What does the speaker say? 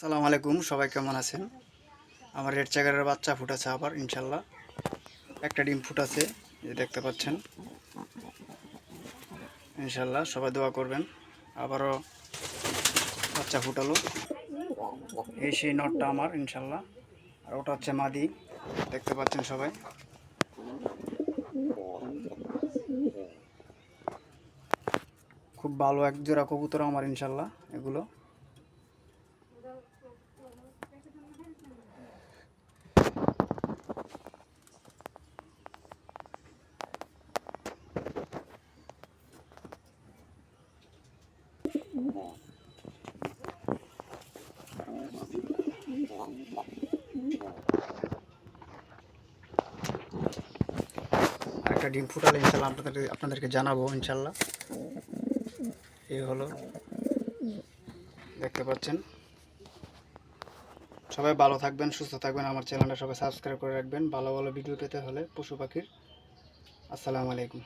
সালাম আলাইকুম, সবাই কেমন আছেন? আমার রেড চাগারের বাচ্চা ফুটাছে আবার, ইনশাল্লাহ। একটা ডিম ফুটাছে দেখতে পাচ্ছেন। ইনশাল্লাহ, সবাই দোয়া করবেন। আবারও বাচ্চা ফুটালো। এই সেই নটটা আমার, ইনশাল্লাহ। আর ওটা হচ্ছে মাদি, দেখতে পাচ্ছেন সবাই। খুব ভালো এক জোড়া কবুতর আমার, ইনশাল্লাহ, এগুলো। একটা ডিম ফুটালে ইনশাল্লাহ আপনাদের আপনাদেরকে জানাব ইনশাল্লাহ। এই হলো। দেখতে পাচ্ছেন। সবাই ভালো থাকবেন, সুস্থ থাকবেন, আমার চ্যানেলটা সবাই সাবস্ক্রাইব করে রাখবেন। ভালো ভালো ভিডিও পেতে হলে পশু পাখির। আসসালামু আলাইকুম।